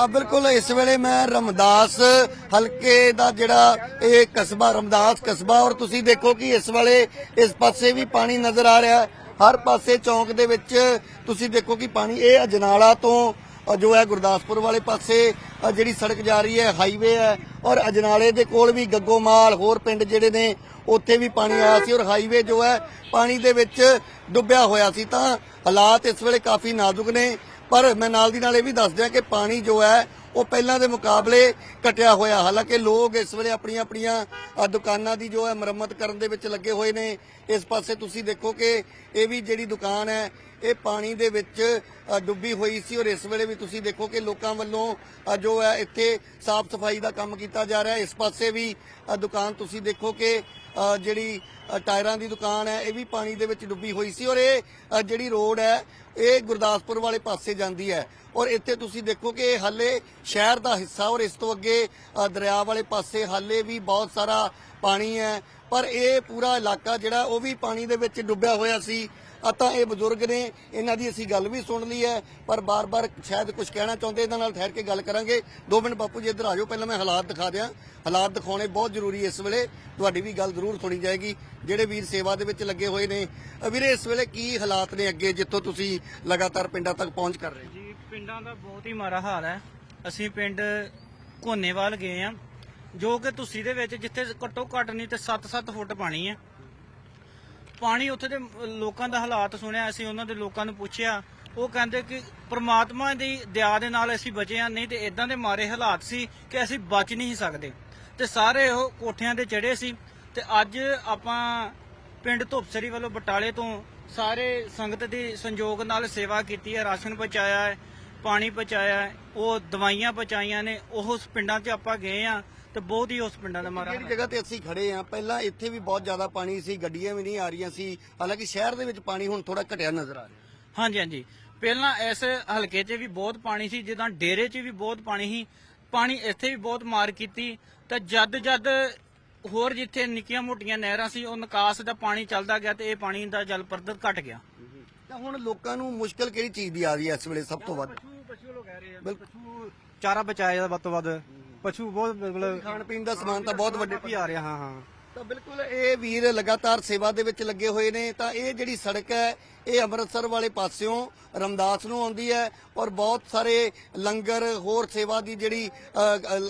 ਆ ਬਿਲਕੁਲ ਇਸ ਵੇਲੇ ਮੈਂ ਰਮਦਾਸ ਹਲਕੇ ਦਾ ਜਿਹੜਾ ਇਹ ਕਸਬਾ, ਰਮਦਾਸ ਕਸਬਾ, ਔਰ ਤੁਸੀਂ ਦੇਖੋ ਕਿ ਇਸ ਵੇਲੇ ਇਸ ਪਾਸੇ ਵੀ ਪਾਣੀ ਨਜ਼ਰ ਆ ਰਿਹਾ। ਹਰ ਪਾਸੇ ਚੌਂਕ ਦੇ ਵਿੱਚ ਤੁਸੀਂ ਦੇਖੋ ਕਿ ਪਾਣੀ, ਇਹ ਅਜਨਾਲਾ ਤੋਂ ਜੋ ਹੈ ਗੁਰਦਾਸਪੁਰ ਵਾਲੇ ਪਾਸੇ ਜਿਹੜੀ ਸੜਕ ਜਾ ਰਹੀ ਹੈ ਹਾਈਵੇ ਹੈ, ਔਰ ਅਜਨਾਲੇ ਦੇ ਕੋਲ ਵੀ ਗੱਗੋਮਾਲ ਹੋਰ ਪਿੰਡ ਜਿਹੜੇ ਨੇ, ਉੱਥੇ ਵੀ ਪਾਣੀ ਆਇਆ ਸੀ, ਔਰ ਹਾਈਵੇ ਜੋ ਹੈ ਪਾਣੀ ਦੇ ਵਿੱਚ ਡੁੱਬਿਆ ਹੋਇਆ ਸੀ। ਤਾਂ ਹਾਲਾਤ ਇਸ ਵੇਲੇ ਕਾਫੀ ਨਾਜ਼ੁਕ ਨੇ। ਪਰ ਮੈਂ ਨਾਲ ਦੀ ਨਾਲ ਇਹ ਵੀ ਦੱਸ ਦਿਆਂ ਕਿ ਪਾਣੀ ਜੋ ਹੈ, ਉਹ ਪਹਿਲਾਂ ਦੇ ਮੁਕਾਬਲੇ ਘਟਿਆ ਹੋਇਆ। ਹਾਲਾਂਕਿ ਲੋਕ ਇਸ ਵੇਲੇ ਆਪਣੀਆਂ ਆਪਣੀਆਂ ਦੁਕਾਨਾਂ ਦੀ ਜੋ ਹੈ, ਮੁਰੰਮਤ ਕਰਨ ਦੇ ਵਿੱਚ ਲੱਗੇ ਹੋਏ ਨੇ। ਇਸ ਪਾਸੇ ਤੁਸੀਂ ਦੇਖੋ ਕਿ ਇਹ ਵੀ ਜਿਹੜੀ ਦੁਕਾਨ ਹੈ ਇਹ ਪਾਣੀ ਦੇ ਵਿੱਚ ਡੁੱਬੀ ਹੋਈ ਸੀ ਔਰ ਇਸ ਵੇਲੇ ਵੀ ਤੁਸੀਂ ਦੇਖੋ ਕਿ ਲੋਕਾਂ ਵੱਲੋਂ ਜੋ ਹੈ ਇੱਥੇ ਸਾਫ਼ ਸਫ਼ਾਈ ਦਾ ਕੰਮ ਕੀਤਾ ਜਾ ਰਿਹਾ ਹੈ। ਇਸ ਪਾਸੇ ਵੀ ਦੁਕਾਨ ਤੁਸੀਂ ਦੇਖੋ ਕਿ ਜਿਹੜੀ ਟਾਇਰਾਂ ਦੀ ਦੁਕਾਨ ਹੈ, ਇਹ ਵੀ ਪਾਣੀ ਦੇ ਵਿੱਚ ਡੁੱਬੀ ਹੋਈ ਸੀ ਔਰ ਇਹ ਜਿਹੜੀ ਰੋਡ ਹੈ, ਇਹ ਗੁਰਦਾਸਪੁਰ ਵਾਲੇ ਪਾਸੇ ਜਾਂਦੀ ਹੈ। ਔਰ ਇੱਥੇ ਤੁਸੀਂ ਦੇਖੋ ਕਿ ਇਹ ਹਾਲੇ ਸ਼ਹਿਰ ਦਾ ਹਿੱਸਾ ਔਰ ਇਸ ਤੋਂ ਅੱਗੇ ਦਰਿਆ ਵਾਲੇ ਪਾਸੇ ਹਾਲੇ ਵੀ ਬਹੁਤ ਸਾਰਾ ਪਾਣੀ ਹੈ। ਪਰ ਇਹ ਪੂਰਾ ਇਲਾਕਾ ਜਿਹੜਾ ਉਹ ਵੀ ਪਾਣੀ ਦੇ ਵਿੱਚ ਡੁੱਬਿਆ ਹੋਇਆ ਸੀ। ਆ ਤਾਂ ਇਹ ਬਜ਼ੁਰਗ ਨੇ, ਇਹਨਾਂ ਦੀ ਅਸੀਂ ਗੱਲ ਵੀ ਸੁਣ ਲਈ ਹੈ, ਪਰ ਬਾਰ-ਬਾਰ ਸ਼ਾਇਦ ਕੁਝ ਕਹਿਣਾ ਚਾਹੁੰਦੇ, ਇਹਨਾਂ ਨਾਲ ਠਹਿਰ ਕੇ ਗੱਲ ਕਰਾਂਗੇ। ਦੋ ਮਿੰਟ ਬਾਪੂ ਜੀ ਇੱਧਰ ਆ ਜਾਓ, ਪਹਿਲਾਂ ਮੈਂ ਹਾਲਾਤ ਦਿਖਾ ਦਿਆਂ। ਹਾਲਾਤ ਦਿਖਾਉਣੇ ਬਹੁਤ ਜ਼ਰੂਰੀ ਇਸ ਵੇਲੇ, ਤੁਹਾਡੀ ਵੀ ਗੱਲ ਜ਼ਰੂਰ ਸੁਣੀ ਜਾਏਗੀ। ਜਿਹੜੇ ਵੀਰ ਸੇਵਾ ਦੇ ਵਿੱਚ ਲੱਗੇ ਹੋਏ ਨੇ ਵੀਰੇ ਇਸ ਵੇਲੇ ਕੀ ਹਾਲਾਤ ਨੇ ਅੱਗੇ, ਜਿੱਥੋਂ ਤੁਸੀਂ ਲਗਾਤਾਰ ਪਿੰਡਾਂ ਤੱਕ ਪਹੁੰਚ ਕਰ ਰਹੇ ਜੀ, ਪਿੰਡਾਂ ਦਾ ਬਹੁਤ ਹੀ ਮਾੜਾ ਹਾਲ ਹੈ। ਅਸੀਂ ਪਿੰਡ ਕੋਨੇਵਾਲ ਗਏ ਆ ਜੋ ਕਿ ਤੁਸੀਂ ਦੇ ਵਿੱਚ, ਜਿੱਥੇ ਘੱਟੋ ਘੱਟ ਨਹੀਂ ਤੇ 7-7 ਫੁੱਟ ਪਾਣੀ ਹੈ। ਪਾਣੀ ਉੱਥੇ ਦੇ ਲੋਕਾਂ ਦਾ ਹਾਲਾਤ ਸੁਣਿਆ, ਅਸੀਂ ਉਹਨਾਂ ਦੇ ਲੋਕਾਂ ਨੂੰ ਪੁੱਛਿਆ। ਉਹ ਕਹਿੰਦੇ ਕਿ ਪ੍ਰਮਾਤਮਾ ਦੀ ਦਇਆ ਦੇ ਨਾਲ ਅਸੀਂ ਬਚੇ ਆ ਨਹੀਂ ਤੇ ਇਦਾਂ ਦੇ ਮਾਰੇ ਹਾਲਾਤ ਸੀ ਕਿ ਅਸੀਂ ਬਚ ਨਹੀਂ ਸਕਦੇ। ਤੇ ਸਾਰੇ ਉਹ ਕੋਠਿਆਂ ਤੇ ਚੜੇ ਸੀ ਤੇ ਅੱਜ ਆਪਾਂ ਪਿੰਡ ਧੁਪਸਰੀ ਵੱਲੋਂ ਬਟਾਲੇ ਤੋਂ ਸਾਰੇ ਸੰਗਤ ਦੀ ਸੰਯੋਗ ਨਾਲ ਸੇਵਾ ਕੀਤੀ ਹੈ, ਰਾਸ਼ਨ ਪਹੁੰਚਾਇਆ ਹੈ, ਪਾਣੀ ਪਹੁੰਚਾਇਆ ਹੈ, ਉਹ ਦਵਾਈਆਂ ਪਹੁੰਚਾਈਆਂ ਨੇ, ਉਹ ਪਿੰਡਾਂ 'ਚ ਆਪਾਂ ਗਏ ਆ ਤੇ ਬਹੁਤ ਹੀ ਉਸ ਪਿੰਡਾਂ ਦਾ ਮਾਰਾ ਜਿਹੜੀ ਜਗ੍ਹਾ ਤੇ ਅਸੀਂ ਖੜੇ ਆ ਪਹਿਲਾਂ ਇੱਥੇ ਵੀ ਬਹੁਤ ਜ਼ਿਆਦਾ ਪਾਣੀ ਸੀ ਗੱਡੀਆਂ ਵੀ ਨਹੀਂ ਆ ਰਹੀਆਂ ਸੀ। ਹਾਲਾਂਕਿ ਸ਼ਹਿਰ ਦੇ ਵਿੱਚ ਪਾਣੀ ਹੁਣ ਥੋੜਾ ਘਟਿਆ ਨਜ਼ਰ ਆ ਰਿਹਾ। ਹਾਂਜੀ ਹਾਂਜੀ। ਪਹਿਲਾਂ ਇਸ ਹਲਕੇ 'ਚ ਵੀ ਬਹੁਤ ਪਾਣੀ ਸੀ ਜਿੱਦਾਂ ਡੇਰੇ 'ਚ ਵੀ ਬਹੁਤ ਪਾਣੀ ਸੀ। ਪਾਣੀ ਇੱਥੇ ਵੀ ਬਹੁਤ ਮਾਰ ਕੀਤੀ। ਤਾਂ ਜਦ ਜਦ ਹੋਰ ਜਿੱਥੇ ਨਿੱਕੀਆਂ ਮੋਟੀਆਂ ਨਹਿਰਾਂ ਸੀ ਉਹ ਨਿਕਾਸ ਦਾ ਪਾਣੀ ਚੱਲਦਾ ਗਿਆ ਤੇ ਇਹ ਪਾਣੀ ਦਾ ਜਲ ਪੱਧਰ ਘਟ ਗਿਆ। ਤਾਂ ਹੁਣ ਲੋਕਾਂ ਨੂੰ ਮੁਸ਼ਕਲ ਕਿਹੜੀ ਚੀਜ਼ ਦੀ ਆ ਰਹੀ ਹੈ ਇਸ ਵੇਲੇ ਸਭ ਤੋਂ ਵੱਧ? ਪਸ਼ੂ ਲੋਕ ਕਹਿ ਰਹੇ ਆ ਬਿਲਕੁਲ ਚਾਰਾ ਬਚਾਇਆ ਜਾਂਦਾ ਵੱਧ ਤੋਂ ਵੱਧ। ਪਸ਼ੂ ਬਹੁਤ ਮਤਲਬ ਖਾਣ ਪੀਣ ਦਾ ਸਮਾਨ ਤਾਂ ਬਹੁਤ ਵੱਡੇ ਵੀ ਆ ਰਿਹਾ ਹਾਂ ਹਾਂ। ਤਾਂ ਬਿਲਕੁਲ ਇਹ ਵੀਰ ਲਗਾਤਾਰ ਸੇਵਾ ਦੇ ਵਿੱਚ ਲੱਗੇ ਹੋਏ ਨੇ ਤਾਂ ਇਹ ਜਿਹੜੀ ਸੜਕ ਹੈ ਇਹ ਅੰਮ੍ਰਿਤਸਰ ਵਾਲੇ ਪਾਸਿਓਂ ਰਮਦਾਸ ਨੂੰ ਆਉਂਦੀ ਹੈ ਔਰ ਬਹੁਤ ਸਾਰੇ ਲੰਗਰ, ਹੋਰ ਸੇਵਾ ਦੀ ਜਿਹੜੀ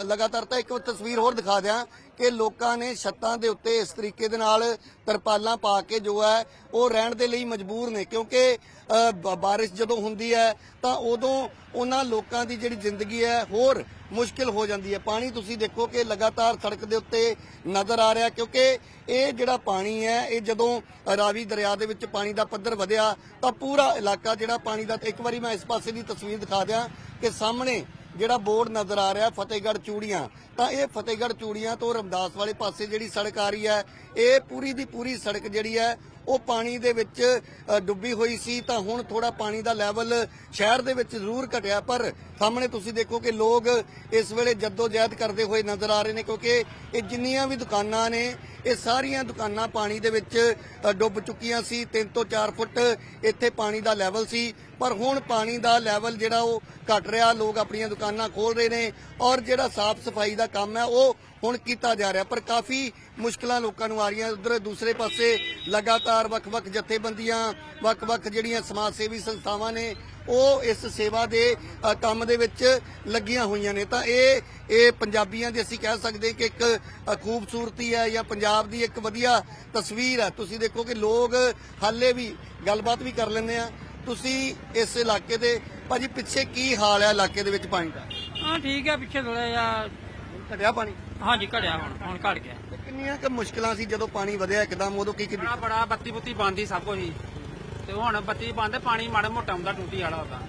ਲਗਾਤਾਰ ਤਾਂ ਇੱਕ ਤਸਵੀਰ ਹੋਰ ਦਿਖਾ ਦਿਆਂ ਕਿ ਲੋਕਾਂ ਨੇ ਛੱਤਾਂ ਦੇ ਉੱਤੇ ਇਸ ਤਰੀਕੇ ਦੇ ਨਾਲ ਤਰਪਾਲਾਂ ਪਾ ਕੇ ਜੋ ਹੈ ਉਹ ਰਹਿਣ ਦੇ ਲਈ ਮਜਬੂਰ ਨੇ ਕਿਉਂਕਿ ਬਾਰਿਸ਼ ਜਦੋਂ ਹੁੰਦੀ ਹੈ ਤਾਂ ਉਦੋਂ ਉਹਨਾਂ ਲੋਕਾਂ ਦੀ ਜਿਹੜੀ ਜ਼ਿੰਦਗੀ ਹੈ ਹੋਰ ਮੁਸ਼ਕਿਲ ਹੋ ਜਾਂਦੀ ਹੈ। ਪਾਣੀ ਤੁਸੀਂ ਦੇਖੋ ਕਿ ਲਗਾਤਾਰ ਸੜਕ ਦੇ ਉੱਤੇ ਨਜ਼ਰ ਆ ਰਿਹਾ ਕਿਉਂਕਿ ਇਹ ਜਿਹੜਾ ਪਾਣੀ ਹੈ, ਇਹ ਜਦੋਂ ਰਾਵੀ ਦਰਿਆ ਦੇ ਵਿੱਚ ਪਾਣੀ ਦਾ ਪੱਧਰ ਵਧਿਆ ਤਾਂ ਪੂਰਾ ਇਲਾਕਾ ਜਿਹੜਾ ਪਾਣੀ ਦਾ, ਇੱਕ ਵਾਰੀ ਮੈਂ ਇਸ ਪਾਸੇ ਦੀ ਤਸਵੀਰ ਦਿਖਾ ਦਿਆਂ ਕਿ ਸਾਹਮਣੇ ਜਿਹੜਾ ਬੋਰਡ ਨਜ਼ਰ ਆ ਰਿਹਾ ਫਤਿਹਗੜ੍ਹ ਚੂੜੀਆਂ। ਤਾਂ ਇਹ ਫਤਿਹਗੜ੍ਹ ਚੂੜੀਆਂ ਤੋਂ ਰਮਦਾਸ ਵਾਲੇ ਪਾਸੇ ਜਿਹੜੀ ਸੜਕ ਆ ਰਹੀ ਹੈ, ਇਹ ਪੂਰੀ ਦੀ ਪੂਰੀ ਸੜਕ ਜਿਹੜੀ ਹੈ ਉਹ ਪਾਣੀ ਦੇ ਵਿੱਚ ਡੁੱਬੀ ਹੋਈ ਸੀ, ਤਾਂ ਹੁਣ ਥੋੜਾ ਪਾਣੀ ਦਾ ਲੈਵਲ ਸ਼ਹਿਰ ਦੇ ਵਿੱਚ ਜ਼ਰੂਰ ਘਟਿਆ। ਪਰ ਸਾਹਮਣੇ ਤੁਸੀਂ ਦੇਖੋ ਕਿ ਲੋਕ ਇਸ ਵੇਲੇ ਜਹਿਦ ਕਰਦੇ ਹੋਏ ਨਜ਼ਰ ਆ ਰਹੇ ਨੇ, ਕਿਉਂਕਿ ਇਹ ਜਿੰਨੀਆਂ ਵੀ ਦੁਕਾਨਾਂ ਨੇ, ਇਹ ਸਾਰੀਆਂ ਦੁਕਾਨਾਂ ਪਾਣੀ ਦੇ ਵਿੱਚ ਡੁੱਬ ਚੁੱਕੀਆਂ ਸੀ। 3 ਤੋਂ 4 ਫੁੱਟ ਇੱਥੇ ਪਾਣੀ ਦਾ ਲੈਵਲ ਸੀ। ਪਰ ਹੁਣ ਪਾਣੀ ਦਾ ਲੈਵਲ ਜਿਹੜਾ ਉਹ ਘਟ ਰਿਹਾ। ਲੋਕ ਆਪਣੀਆਂ ਦੁਕਾਨਾਂ ਖੋਲ ਰਹੇ ਨੇ ਔਰ ਜਿਹੜਾ ਸਾਫ਼ ਸਫ਼ਾਈ ਦਾ ਕੰਮ ਹੈ, ਉਹ ਹੁਣ ਕੀਤਾ ਜਾ ਰਿਹਾ, ਪਰ ਕਾਫੀ ਮੁਸ਼ਕਲਾਂ ਲੋਕਾਂ ਨੂੰ ਆ ਰਹੀਆਂ। ਉਧਰ ਦੂਸਰੇ ਪਾਸੇ ਲਗਾਤਾਰ ਵੱਖ-ਵੱਖ ਜਥੇਬੰਦੀਆਂ, ਵੱਖ-ਵੱਖ ਜਿਹੜੀਆਂ ਸਮਾਜ ਸੇਵੀ ਸੰਸਥਾਵਾਂ ਨੇ, ਉਹ ਇਸ ਸੇਵਾ ਦੇ ਕੰਮ ਦੇ ਵਿੱਚ ਲੱਗੀਆਂ ਹੋਈਆਂ ਨੇ। ਤਾਂ ਇਹ ਇਹ ਪੰਜਾਬੀਆਂ ਦੀ ਅਸੀਂ ਕਹਿ ਸਕਦੇ ਕਿ ਇੱਕ ਖੂਬਸੂਰਤੀ ਹੈ ਜਾਂ ਪੰਜਾਬ ਦੀ ਇੱਕ ਵਧੀਆ ਤਸਵੀਰ ਹੈ। ਤੁਸੀਂ ਦੇਖੋ ਕਿ ਲੋਕ ਹਾਲੇ ਵੀ ਗੱਲਬਾਤ ਵੀ ਕਰ ਲੈਂਦੇ ਆ। ਤੁਸੀਂ ਇਸ ਇਲਾਕੇ ਦੇ, ਭਾਜੀ ਪਿੱਛੇ ਕੀ ਹਾਲ ਹੈ ਇਲਾਕੇ ਦੇ ਵਿੱਚ ਪਾਣੀ ਦਾ? ਹਾਂ, ਠੀਕ ਹੈ, ਪਿੱਛੇ ਥੋੜਾ ਜਿਹਾ ਘਟਿਆ ਪਾਣੀ। ਹਾਂਜੀ ਘੜਿਆ ਹੁਣ ਹੁਣ ਘੜ ਗਿਆ। ਤੇ ਕਿੰਨੀਆਂ ਕੁ ਮੁਸ਼ਕਲਾਂ ਸੀ ਜਦੋਂ ਪਾਣੀ ਵਧਿਆ ਇੱਕਦਮ ਉਦੋਂ ਕੀ ਕੀ ਬੜਾ ਬੜਾ ਬੱਤੀ ਬੁੱਤੀ ਬੰਦ ਸਭ ਕੁਝ ਹੀ। ਤੇ ਹੁਣ ਬੱਤੀ ਬੰਦ ਪਾਣੀ ਮਾੜਾ ਮੋਟਾ ਹੁੰਦਾ ਟੂਟੀ ਵਾਲਾ ਹੁੰਦਾ।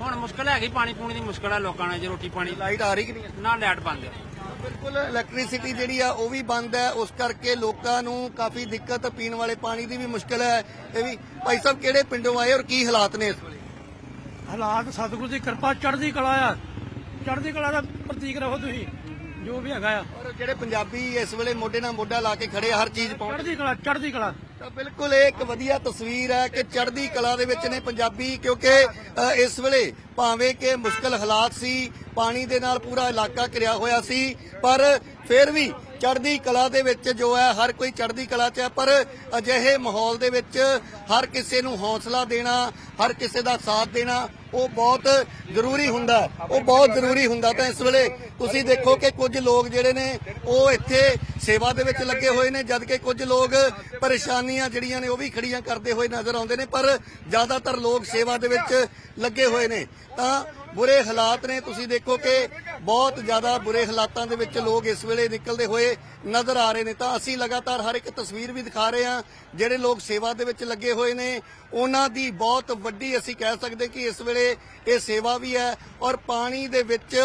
ਹੁਣ ਮੁਸ਼ਕਲ ਹੈਗੀ ਪਾਣੀ ਪੂਣੀ ਦੀ ਮੁਸ਼ਕਲ ਹੈ ਲੋਕਾਂ ਨੇ ਜੇ ਰੋਟੀ ਪਾਣੀ ਲਾਈਟ ਆ ਰਹੀ ਕਿ ਨਹੀਂ? ਨਾ ਲਾਈਟ ਬੰਦ ਹੈ ਬਿਲਕੁਲ ਇਲੈਕਟ੍ਰਿਸਿਟੀ ਜਿਹੜੀ ਆ ਉਹ ਵੀ ਬੰਦ ਹੈ ਉਸ ਕਰਕੇ ਲੋਕਾਂ ਨੂੰ ਕਾਫੀ ਦਿੱਕਤ ਪੀਣ ਵਾਲੇ ਪਾਣੀ ਦੀ ਵੀ ਮੁਸ਼ਕਲ ਹੈ ਇਹ ਵੀ ਭਾਈ ਸਾਹਿਬ ਕਿਹੜੇ ਪਿੰਡੋਂ ਆਏ ਔਰ ਕੀ ਹਾਲਾਤ ਨੇ ਇਸ ਵੇਲੇ? ਹਾਲਾਤ ਸਤਿਗੁਰੂ ਦੀ ਕਿਰਪਾ ਚੜ੍ਹਦੀ ਕਲਾ ਆ। ਚੜ੍ਹਦੀ ਕਲਾ ਦਾ ਪ੍ਰਤੀਕ ਰਹੋ ਤੁਸੀਂ। ਜੋ ਵੀ ਹੈਗਾ ਆ। ਔਰ ਜਿਹੜੇ ਪੰਜਾਬੀ ਇਸ ਵੇਲੇ ਮੋਢੇ ਨਾਲ ਮੋਢਾ ਲਾ ਕੇ ਖੜੇ ਆ, ਹਰ ਚੀਜ਼ ਪਹੁੰਚ ਚੜ੍ਹਦੀ ਕਲਾ ਚੜ੍ਹਦੀ ਕਲਾ। ਤਾਂ ਬਿਲਕੁਲ ਇਹ ਇੱਕ ਵਧੀਆ ਤਸਵੀਰ ਹੈ ਕਿ ਚੜ੍ਹਦੀ ਕਲਾ ਦੇ ਵਿੱਚ ਨੇ ਪੰਜਾਬੀ ਕਿਉਂਕਿ ਅ, ਇਸ ਵੇਲੇ ਭਾਵੇਂ ਕਿ ਮੁਸ਼ਕਲ ਹਾਲਾਤ ਸੀ ਪਾਣੀ ਦੇ ਨਾਲ ਪੂਰਾ ਇਲਾਕਾ ਘਿਰਿਆ ਹੋਇਆ ਸੀ ਪਰ ਫਿਰ ਵੀ ਚੜ੍ਹਦੀ ਕਲਾ ਦੇ ਵਿੱਚ ਜੋ ਹੈ, ਹਰ ਕੋਈ ਚੜ੍ਹਦੀ ਕਲਾ 'ਚ ਹੈ, ਪਰ ਅਜਿਹੇ ਮਾਹੌਲ ਦੇ ਵਿੱਚ ਹਰ ਕਿਸੇ ਨੂੰ ਹੌਸਲਾ ਦੇਣਾ, ਹਰ ਕਿਸੇ ਦਾ ਸਾਥ ਦੇਣਾ, ਉਹ ਬਹੁਤ ਜ਼ਰੂਰੀ ਹੁੰਦਾ ਉਹ ਬਹੁਤ ਜ਼ਰੂਰੀ ਹੁੰਦਾ ਤਾਂ ਇਸ ਵੇਲੇ ਤੁਸੀਂ ਦੇਖੋ ਕਿ ਕੁਝ ਲੋਕ ਜਿਹੜੇ ਨੇ, ਉਹ ਇੱਥੇ ਸੇਵਾ ਦੇ ਵਿੱਚ ਲੱਗੇ ਹੋਏ ਨੇ, ਜਦ ਕਿ ਕੁਝ ਲੋਕ ਪਰੇਸ਼ਾਨੀਆਂ ਜਿਹੜੀਆਂ ਨੇ, ਉਹ ਵੀ ਖੜੀਆਂ ਕਰਦੇ ਹੋਏ ਨਜ਼ਰ ਆਉਂਦੇ ਨੇ, ਪਰ ਜ਼ਿਆਦਾਤਰ ਲੋਕ ਸੇਵਾ ਦੇ ਵਿੱਚ ਲੱਗੇ ਹੋਏ ਨੇ। ਤਾਂ ਬੁਰੇ ਹਾਲਾਤ ਨੇ, ਤੁਸੀਂ ਦੇਖੋ ਕਿ ਬਹੁਤ ਜ਼ਿਆਦਾ ਬੁਰੇ ਹਾਲਾਤਾਂ ਦੇ ਵਿੱਚ ਲੋਕ ਇਸ ਵੇਲੇ ਨਿਕਲਦੇ ਹੋਏ ਨਜ਼ਰ ਆ ਰਹੇ ਨੇ। ਤਾਂ ਅਸੀਂ ਲਗਾਤਾਰ ਹਰ ਇੱਕ ਤਸਵੀਰ ਵੀ ਦਿਖਾ ਰਹੇ ਹਾਂ, ਜਿਹੜੇ ਲੋਕ ਸੇਵਾ ਦੇ ਵਿੱਚ ਲੱਗੇ ਹੋਏ ਨੇ। ਉਹਨਾਂ ਦੀ ਬਹੁਤ ਵੱਡੀ ਅਸੀਂ ਕਹਿ ਸਕਦੇ ਕਿ ਇਸ ਵੇਲੇ ਇਹ ਸੇਵਾ ਵੀ ਹੈ ਔਰ ਪਾਣੀ ਦੇ ਵਿੱਚ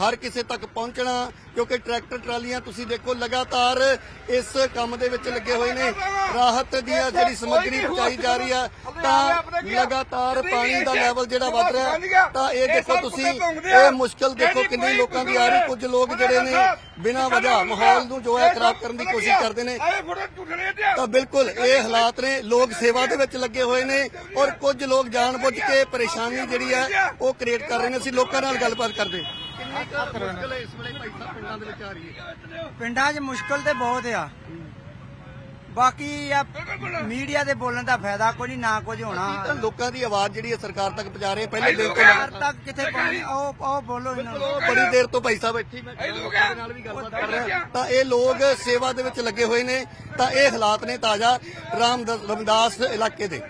ਹਰ ਕਿਸੇ ਤੱਕ ਪਹੁੰਚਣਾ ਕਿਉਂਕਿ ਟਰੈਕਟਰ ਟਰਾਲੀਆਂ ਤੁਸੀਂ ਦੇਖੋ ਲਗਾਤਾਰ ਇਸ ਕੰਮ ਦੇ ਵਿੱਚ ਲੱਗੇ ਹੋਏ ਨੇ। ਰਾਹਤ ਦੀ ਆ ਜਿਹੜੀ ਸਮੱਗਰੀ ਪਹੁੰਚਾਈ ਜਾ ਰਹੀ ਹੈ ਤਾਂ ਲਗਾਤਾਰ ਪਾਣੀ ਦਾ ਲੈਵਲ ਜਿਹੜਾ ਵੱਧ ਰਿਹਾ। ਤਾਂ ਇਹ ਦੇਖੋ ਤੁਸੀਂ ਇਹ ਮੁਸ਼ਕਲ ਦੇਖੋ ਕਿੰਨੀ ਲੋਕਾਂ ਦੀ ਆ ਰਹੀ ਕੁਝ ਲੋਕ ਜਿਹੜੇ ਨੇ ਬਿਨਾਂ ਵਜ੍ਹਾ ਮਾਹੌਲ ਨੂੰ ਜੋ ਹੈ ਖਰਾਬ ਕਰਨ ਦੀ ਕੋਸ਼ਿਸ਼ ਕਰਦੇ ਨੇ। ਤਾਂ ਬਿਲਕੁਲ ਇਹ ਹਾਲਾਤ ਨੇ ਲੋਕ ਸੇਵਾ ਦੇ ਵਿੱਚ ਲੱਗੇ ਹੋਏ ਨੇ ਔਰ ਕੁਝ ਲੋਕ ਜਾਣਬੁੱਝ ਕੇ ਪਰੇਸ਼ਾਨੀ ਜਿਹੜੀ ਹੈ ਉਹ ਕ੍ਰੀਏਟ ਕਰ ਰਹੇ ਨੇ। ਅਸੀਂ ਲੋਕਾਂ ਨਾਲ ਗੱਲਬਾਤ ਕਰਦੇ ਕਿੰਨੀ ਕੁ ਮੁਸ਼ਕਲ ਹੈ ਇਸ ਵੇਲੇ ਭਾਈ ਸਾਹਿਬ ਪਿੰਡਾਂ ਦੇ ਵਿੱਚ ਆ ਰਹੀ ਹੈ? ਪਿੰਡਾਂ 'ਚ ਮੁਸ਼ਕਲ ਤੇ ਬਹੁਤ ਆ। ਬਾਕੀ ਆ ਮੀਡੀਆ ਦੇ ਬੋਲਣ ਦਾ ਫਾਇਦਾ ਕੋਈ ਨਹੀਂ ਨਾ ਕੁਝ ਹੋਣਾ। ਤਾਂ ਲੋਕਾਂ ਦੀ ਆਵਾਜ਼ ਜਿਹੜੀ ਹੈ ਸਰਕਾਰ ਤੱਕ ਪਹੁੰਚਾ ਰਹੇ ਪਹਿਲੇ ਦਿਨ ਤੋਂ ਸਰਕਾਰ ਤੱਕ ਕਿੱਥੇ ਪਹੁੰਚੀ ਉਹ ਉਹ ਬੋਲੋ ਇਹਨਾਂ ਨੂੰ। ਬੜੀ ਦੇਰ ਤੋਂ ਭਾਈ ਸਾਹਿਬ ਇੱਥੇ ਮੈਂ ਲੋਕਾਂ ਨਾਲ ਵੀ ਗੱਲਬਾਤ ਕਰ ਰਿਹਾ ਤਾਂ ਇਹ ਲੋਕ ਸੇਵਾ ਦੇ ਵਿੱਚ ਲੱਗੇ ਹੋਏ ਨੇ। ਤਾਂ ਇਹ ਹਾਲਾਤ ਨੇ ਤਾਜ਼ਾ ਰਾਮਦਾਸ ਰਮਦਾਸ ਇਲਾਕੇ ਦੇ।